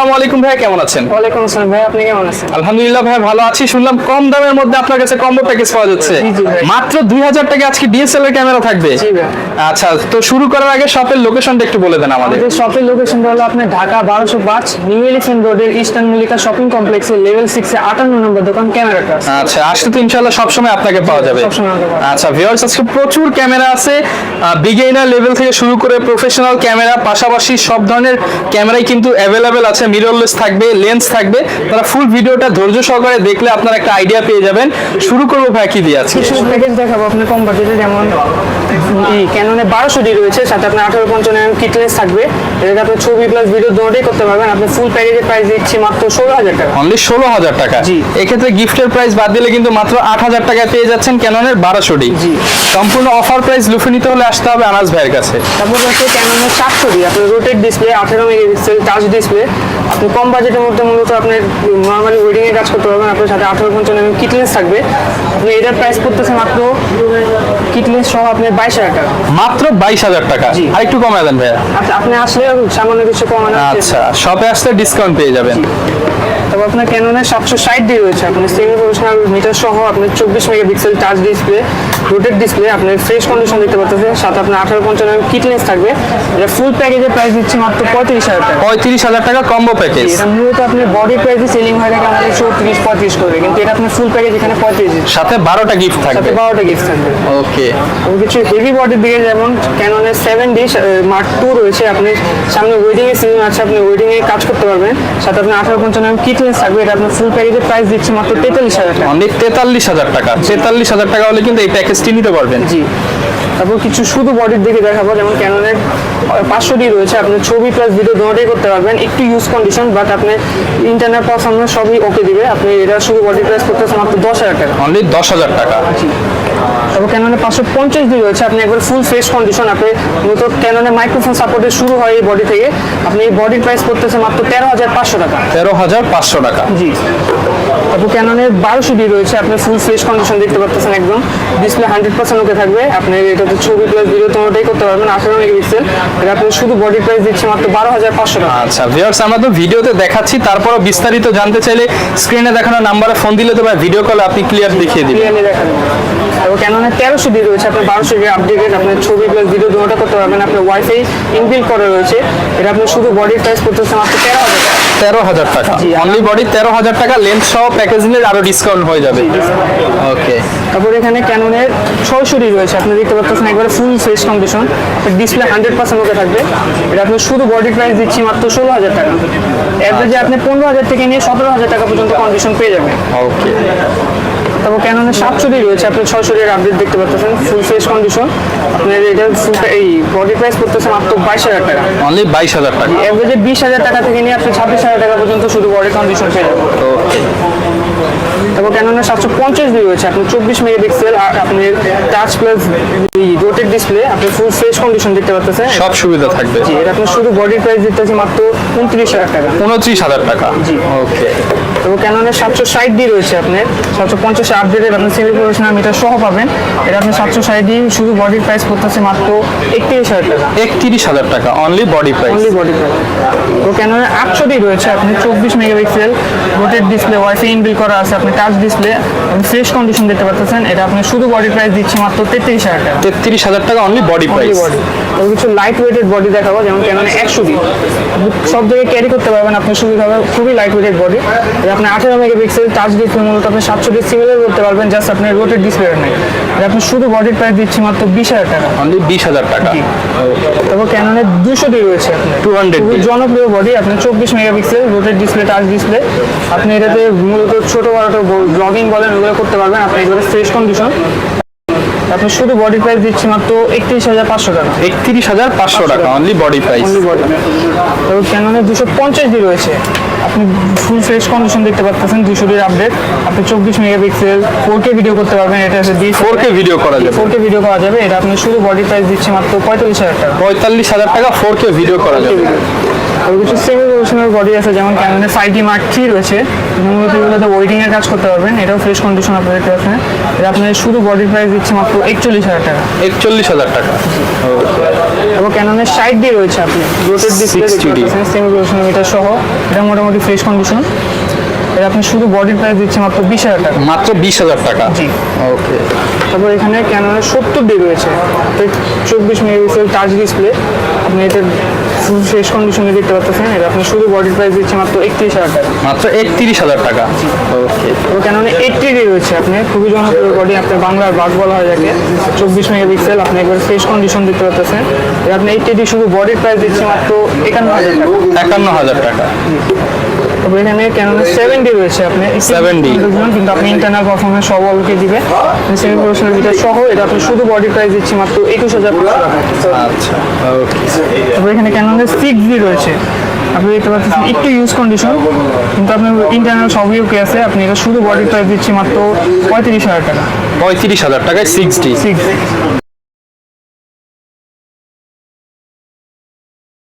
আসসালামু আলাইকুম ভাই কেমন আছেন? ওয়ালাইকুম আসসালাম ভাই আপনি কেমন আছেন? আলহামদুলিল্লাহ ভাই ভালো আছি। শুনলাম কম দামের মধ্যে আপনার কাছে কম্বো প্যাকেজ পাওয়া যাচ্ছে। মাত্র দুই হাজার টাকা আজকে ডিএসএলআর ক্যামেরা থাকবে। জি ভাই। আচ্ছা তো শুরু করার আগে শপের লোকেশনটা একটু বলে দেন আমাদের। শপের লোকেশনটা হলো আপনার ঢাকা বারোশো পাঁচ নিউ এলিফেন্ট রোডের ইস্টার্ন মল্লিকা শপিং কমপ্লেক্সের লেভেল সিক্সে আটান্ন নম্বর দোকান ক্যামেরা আচ্ছা আসলে তো ইনশাল্লাহ সবসময় আপনাকে পাওয়া যাবে। আচ্ছা ভিউয়ার্স আজকে প্রচুর ক্যামেরা আছে। বিগেইনার লেভেল থেকে শুরু করে প্রফেশনাল ক্যামেরা পাশাপাশি সব ধরনের ক্যামেরাই কিন্তু অ্যাভেলেবেল আছে। মিররলেস থাকবে লেন্স থাকবে তারা ফুল ভিডিওটা ধৈর্য সহকারে দেখলে আপনারা একটা আইডিয়া পেয়ে যাবেন। শুরু করব ভাই কি দিয়ে আছে কিছু প্যাকেজ দেখাবো আপনার কম বাজেটে যেমন এই ক্যাননে বারোশো ডি রয়েছে সাথে আপনার আঠারো পঞ্চান্ন এম কিটলেস থাকবে। এটাকে আপনি ছবি প্লাস ভিডিও দুটোই করতে পারবেন। আপনি ফুল প্যাকেজের প্রাইস দিচ্ছি মাত্র ষোলো হাজার টাকা। অনলি ষোলো হাজার টাকা। জি। এক্ষেত্রে গিফটের প্রাইস বাদ দিলে কিন্তু মাত্র আট হাজার টাকায় পেয়ে যাচ্ছেন ক্যাননের বারোশো ডি। জি। সম্পূর্ণ অফার প্রাইস লুফে নিতে হলে আসতে হবে আনাস ভাইয়ের কাছে। তারপর হচ্ছে ক্যাননের চারশো ডি। আপনার রোটেড ডিসপ্লে আঠেরো মেগাপিক্সেল টাচ ডিসপ্লে আপনি কম বাজেটের মধ্যে মূলত আপনার নর্মালি ওয়েডিংয়ে কাজ করতে পারবেন, আপনার সাথে আঠেরো পঞ্চান্ন এবং কিটলেস থাকবে। আপনি এটার প্রাইস করতেছে মাত্র কিটলেস সহ আপনি বাইশ হাজার টাকা। মাত্র বাইশ হাজার টাকা। আর একটু কমায় দেন ভাইয়া। আচ্ছা আপনি আসলে সামান্য কিছু কমানো আচ্ছা শপে আসলে ডিসকাউন্ট পেয়ে যাবেন। তারপর আপনার ক্যাননের সাতশো ষাট ডি রয়েছে। আপনি সেমি প্রফেশনাল মিটার সহ আপনার চব্বিশ megapixel touch display rotated display আপনার ফ্রেশ কন্ডিশন দেখতে পাচ্ছেন সাথে আপনার আঠারো পঞ্চান্ন কিটলেস থাকবে। এটা ফুল প্যাকেজের প্রাইস দিচ্ছে মাত্র পঁয়ত্রিশ হাজার টাকা। পঁয়ত্রিশ হাজার টাকা কম্বো প্যাকেজ এটা মূলত আপনার বডি প্রাইসে সেলিং হয়ে থাকে আমাদের চৌত্রিশ পঁয়ত্রিশ করে কিন্তু এটা আপনার ফুল প্যাকেজ এখানে পঁয়ত্রিশ সাথে বারোটা গিফট থাকবে। সাথে বারোটা গিফট থাকবে। ওকে এবং কিছু হেভি বডির দিকে যেমন ক্যাননের সেভেন ডিশ মার্ক টু রয়েছে। আপনি সামনে ওয়েডিং এর সিজন আছে আপনি ওয়েডিং এ কাজ করতে পারবেন। সাথে আপনার আঠারো পঞ্চান্ন কিটলেস থাকবে। এটা আপনার ফুল প্যাকেজের প্রাইস দিচ্ছে মাত্র তেতাল্লিশ হাজার টাকা। অনলি তেতাল্লিশ হাজার টাকা। তেতাল্লিশ হাজার টাকা হলে কিন্তু এই প্যাকেজটি নিতে পারবেন। জি। তারপর কিছু শুধু বডির দিকে দেখাবো যেমন ক্যাননের পাঁচশো ডি রয়েছে। আপনি ছবি প্লাস ভিডিও দুটোই করতে পারবেন। একটু ইউজ কন্ডিশন বাট আপনি ইন্টারনেট পারফরমেন্স সবই ওকে দিবে। আপনি এটা শুধু বডি প্রাইস করতেছে মাত্র দশ হাজার টাকা। অনলি দশ হাজার টাকা। তারপর ক্যাননের পাঁচশো পঞ্চাশ ডি রয়েছে। আপনি একবার ফুল ফ্রেশ কন্ডিশন আপনি মূলত ক্যাননের মাইক্রোফোন সাপোর্টে শুরু হয় এই বডি থেকে। আপনি এই বডির প্রাইস করতেছে মাত্র তেরো হাজার পাঁচশো টাকা। তেরো হাজার পাঁচশো টাকা। জি। তারপর ক্যাননের বারোশো ডি রয়েছে। আপনি ফুল ফ্রেশ কন্ডিশন দেখতে পাচ্ছেন একদম। ডিসপ্লে হান্ড্রেড পার্সেন্ট ওকে থাকবে। আপনি এটাতে ছবি প্লাস ভিডিও তোমরাটাই করতে পারবেন। আঠারো মেগাপিক্সেল। এটা আপনি শুধু বডি প্রাইস দিচ্ছে মাত্র বারো হাজার পাঁচশো টাকা। আচ্ছা ভিউয়ার্স আমরা তো ভিডিওতে দেখাচ্ছি তারপরও বিস্তারিত জানতে চাইলে স্ক্রিনে দেখানো নাম্বারে ফোন দিলে তো ভাই ভিডিও কল আপনি ক্লিয়ার দেখিয়ে দিবেন। ক্যাননের তেরোশো ডি রয়েছে আপনার বারোশো ডি আপডেটেড আপনার ছবি প্লাস ভিডিও দুটোটা করতে পারবেন আপনার ওয়াইফাই ইনবিল করা রয়েছে। এটা আপনি শুধু বডি প্রাইস করতেছে মাত্র তেরো হাজার তেরো হাজার টাকা। জি, অনলি বডি তেরো হাজার টাকা লেন্স সহ প্যাকেজ নিলে আরও ডিসকাউন্ট হয়ে যাবে। ওকে তারপর এখানে ক্যাননের ছয়শোটি রয়েছে আপনি দেখতে পাচ্ছেন একবারে full fresh condition display hundred percent okay থাকবে। এটা আপনি শুধু বডি প্রাইস দিচ্ছি মাত্র ষোলো হাজার টাকা। অ্যাভারেজে আপনি পনেরো হাজার থেকে নিয়ে সতেরো হাজার টাকা পর্যন্ত কন্ডিশন পেয়ে যাবেন। ওকে তারপর ক্যাননের সাতশোটি রয়েছে আপনি ছয়শোটির আপডেট দেখতে পাচ্ছেন ফুল ফেস কন্ডিশন আপনার এটা এই বডি প্রাইস করতেছে মাত্র বাইশ হাজার টাকা। অনলি বাইশ হাজার টাকা। এভারেজে বিশ হাজার টাকা থেকে নিয়ে আপনি ছাব্বিশ হাজার টাকা পর্যন্ত শুধু বডি কন্ডিশন পেয়ে যাবেন ওকে তারপর ক্যাননের সাতশো পঞ্চাশ দিয়ে রয়েছে আপনি চব্বিশ মেগাপিক্সেল আর আপনি টাচ প্লাস রোটেড ডিসপ্লে আপনি ফুল ফ্রেশ কন্ডিশন দেখতে পাচ্ছেন সব সুবিধা থাকবে। জি এটা আপনি শুধু বডি প্রাইস দিতেছি মাত্র উনত্রিশ হাজার টাকা। উনত্রিশ হাজার টাকা। জি। ওকে তারপর ক্যাননের সাতশো ষাট ডি রয়েছে আপনার। সাতশো পঞ্চাশে আপডেটেড আপনি সেমি প্রফেশনাল মিটার সহ পাবেন। এটা আপনি সাতশো ষাট ডি শুধু বডি প্রাইস করতেছে মাত্র একত্রিশ হাজার টাকা। একত্রিশ হাজার টাকা only body price only body price তো ক্যাননের আটশো ডি রয়েছে আপনি চব্বিশ megapixel rotated display wifi inbuilt করা আছে। আপনি টাচ ডিসপ্লে ফ্রেশ কন্ডিশন দেখতে পারতেছেন এটা আপনি শুধু বডি প্রাইস দিচ্ছি মাত্র তেত্রিশ হাজার টাকা। তেত্রিশ হাজার টাকা অনলি বডি প্রাইস কিছু লাইট ওয়েটেড বডি দেখাবো যেমন ক্যানন একশো ডি সব জায়গায় ক্যারি করতে পারবেন আপনার সুবিধা হবে খুবই লাইট ওয়েটেড বডি আপনি আঠারো মেগাপিক্সেল টাচ ডিসপ্লে মূলত আপনি সাতশো ডি সিমিলার করতে পারবেন জাস্ট আপনি রোটেড ডিসপ্লে নেই। আপনি শুধু বডির প্রাইস দিচ্ছি মাত্র বিশ হাজার টাকা। অনলি বিশ হাজার টাকা। তারপর ক্যাননের দুশো ডি রয়েছে 200 খুবই জনপ্রিয় বডি আপনি চব্বিশ megapixel rotated display touch display আপনি এটাতে মূলত ছোটো বড় ব্লগিং বলেন ওগুলো করতে পারবেন। আপনি এগুলো ফ্রেশ কন্ডিশন আপনি শুধু বডি প্রাইস দিচ্ছি মাত্র একত্রিশ হাজার পাঁচশো টাকা। একত্রিশ হাজার পাঁচশো টাকা অনলি বডি প্রাইস তবে ক্যাননের দুশো পঞ্চাশ ডি রয়েছে। আপনি ফুল ফ্রেশ কন্ডিশন দেখতে পাচ্ছেন দুশো ডির আপডেট আপনি চব্বিশ মেগাপিক্সেল ফোর কে ভিডিও করতে পারবেন। এটা হচ্ছে ডি ফোর কে ভিডিও করা যাবে। ফোর কে ভিডিও করা যাবে। এটা আপনি শুধু বডি প্রাইস দিচ্ছি মাত্র পঁয়তাল্লিশ হাজার টাকা। পঁয়তাল্লিশ হাজার টাকা ফোর কে ভিডিও করা যাবে। আর কিছু সেমি প্রফেশনাল বডি আছে যেমন ক্যাননের ফাইভ ডি মার্ক থ্রি রয়েছে। মূলত এগুলোতে ওয়েটিং এর কাজ করতে পারবেন এটাও ফ্রেশ কন্ডিশন দেখতে পাচ্ছেন এটা আপনি শুধু বডি প্রাইস দিচ্ছে মাত্র একচল্লিশ হাজার টাকা। একচল্লিশ হাজার টাকা। এবং ক্যাননের সাইড দিয়ে রয়েছে আপনি রোটেড ডিসপ্লে 6 দেখতে পাচ্ছেন সেমি প্রফেশনাল মিটার সহ। এটা মোটামুটি ফ্রেশ কন্ডিশন এটা আপনি শুধু বডির প্রাইস দিচ্ছে মাত্র বিশ হাজার টাকা। মাত্র বিশ হাজার টাকা। জি। ওকে তারপর এখানে ক্যাননের সত্তর ডি রয়েছে। চব্বিশ মেগাপিক্সেল টাচ ডিসপ্লে আপনি এটা ফ্রেশ কন্ডিশনে দেখতে পাচ্ছেন এটা আপনি শুধু বডির প্রাইস দিচ্ছে মাত্র একত্রিশ হাজার টাকা। মাত্র একত্রিশ হাজার টাকা। ওকে তো ক্যাননে এইটটি ডি রয়েছে আপনি খুবই জনপ্রিয় বডি আপনার বাংলার বাঘ বলা হয় যাকে চব্বিশ মেগাপিক্সেল আপনি একবার ফ্রেশ কন্ডিশন দেখতে পাচ্ছেন। আপনি এইটটি ডি শুধু বডির প্রাইস দিচ্ছে মাত্র একান্ন হাজার টাকা। একান্ন হাজার টাকা। তবে এখানে ক্যাননের সেভেন্টি রয়েছে আপনি। 7D কিন্তু আপনি ইন্টারনাল পারফরমেন্স সব অলকে দিবে। সেমি প্রফেশনাল মিটার সহ এটা আপনি শুধু বডি প্রাইস দিচ্ছি মাত্র একুশ হাজার টাকা। আচ্ছা ওকে তারপরে এখানে সিক্স ডি রয়েছে। আপনি দেখতে পাচ্ছেন একটু ইউজ কন্ডিশন কিন্তু আপনার ইন্টারনাল সবই ওকে আছে। আপনি এটা শুধু বডি প্রাইস দিচ্ছি মাত্র পঁয়ত্রিশ হাজার টাকা। পঁয়ত্রিশ হাজার টাকায় সিক্সটি সিক্স